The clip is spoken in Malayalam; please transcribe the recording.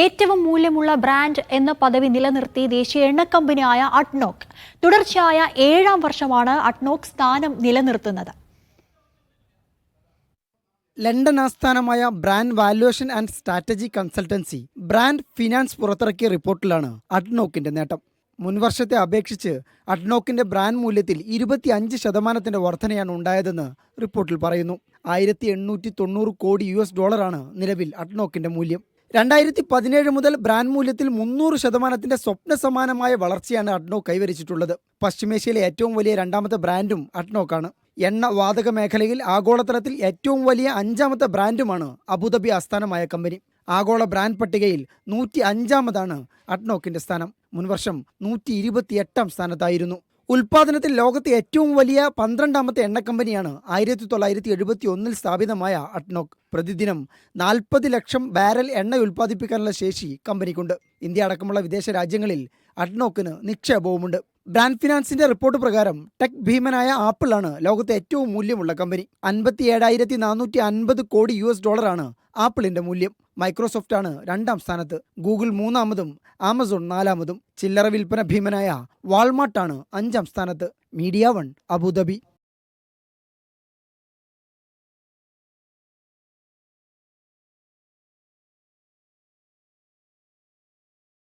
ഏറ്റവും മൂല്യമുള്ള ബ്രാൻഡ് എന്ന പദവി നിലനിർത്തി ദേശീയ എണ്ണ കമ്പനിയായ അഡ്നോക്ക് തുടർച്ചയായ ഏഴാം വർഷമാണ് അഡ്നോക്ക് സ്ഥാനം നിലനിർത്തുന്നത്. ലണ്ടൻ ആസ്ഥാനമായ brand valuation and strategy consultancy brand finance പുറത്തിറക്കിയ റിപ്പോർട്ടിലാണ് അഡ്നോക്കിന്റെ നേട്ടം. മുൻവർഷത്തെ അപേക്ഷിച്ച് അഡ്നോക്കിന്റെ ബ്രാൻഡ് മൂല്യത്തിൽ ഇരുപത്തി അഞ്ച് ശതമാനത്തിന്റെ വർധനയാണ് ഉണ്ടായതെന്ന് റിപ്പോർട്ടിൽ പറയുന്നു. ആയിരത്തി എണ്ണൂറ്റി തൊണ്ണൂറ് കോടി യു എസ് ഡോളറാണ് നിലവിൽ അഡ്നോക്കിന്റെ മൂല്യം. രണ്ടായിരത്തി പതിനേഴ് മുതൽ ബ്രാൻഡ് മൂല്യത്തിൽ മുന്നൂറ് ശതമാനത്തിന്റെ സ്വപ്ന സമാനമായ വളർച്ചയാണ് അഡ്നോക്ക് കൈവരിച്ചിട്ടുള്ളത്. പശ്ചിമേഷ്യയിലെ ഏറ്റവും വലിയ രണ്ടാമത്തെ ബ്രാൻഡും അഡ്നോക്കാണ്. എണ്ണ വാതക മേഖലയിൽ ആഗോളതലത്തിൽ ഏറ്റവും വലിയ അഞ്ചാമത്തെ ബ്രാൻഡുമാണ് അബുദാബി ആസ്ഥാനമായ കമ്പനി. ആഗോള ബ്രാൻഡ് പട്ടികയിൽ നൂറ്റി അഞ്ചാമതാണ് അഡ്നോക്കിന്റെ സ്ഥാനം. മുൻവർഷം നൂറ്റി ഇരുപത്തിയെട്ടാം സ്ഥാനത്തായിരുന്നു. ഉൽപാദനത്തിൽ ലോകത്തെ ഏറ്റവും വലിയ പന്ത്രണ്ടാമത്തെ എണ്ണ കമ്പനിയാണ് ആയിരത്തി തൊള്ളായിരത്തി എഴുപത്തി ഒന്നിൽ സ്ഥാപിതമായ അഡ്നോക്ക് പ്രതിദിനം നാൽപ്പത് ലക്ഷം ബാരൽ എണ്ണ ഉൽപ്പാദിപ്പിക്കാനുള്ള ശേഷി കമ്പനിക്കുണ്ട്. ഇന്ത്യ അടക്കമുള്ള വിദേശ രാജ്യങ്ങളിൽ അഡ്നോക്കിന് നിക്ഷേപവുമുണ്ട്. ബ്രാൻഡ് ഫിനാൻസിന്റെ റിപ്പോർട്ട് പ്രകാരം ടെക് ഭീമനായ ആപ്പിളാണ് ലോകത്തെ ഏറ്റവും മൂല്യമുള്ള കമ്പനി. അൻപത്തി ഏഴായിരത്തി നാനൂറ്റി അൻപത് കോടി യു എസ് ഡോളറാണ് ആപ്പിളിന്റെ മൂല്യം മൈക്രോസോഫ്റ്റ് ആണ് രണ്ടാം സ്ഥാനത്ത്. ഗൂഗിൾ മൂന്നാമതും ആമസോൺ നാലാമതും. ചില്ലറ വിൽപ്പന ഭീമനായ വാൾമാർട്ടാണ് അഞ്ചാം സ്ഥാനത്ത്. Media one Abu Dhabi.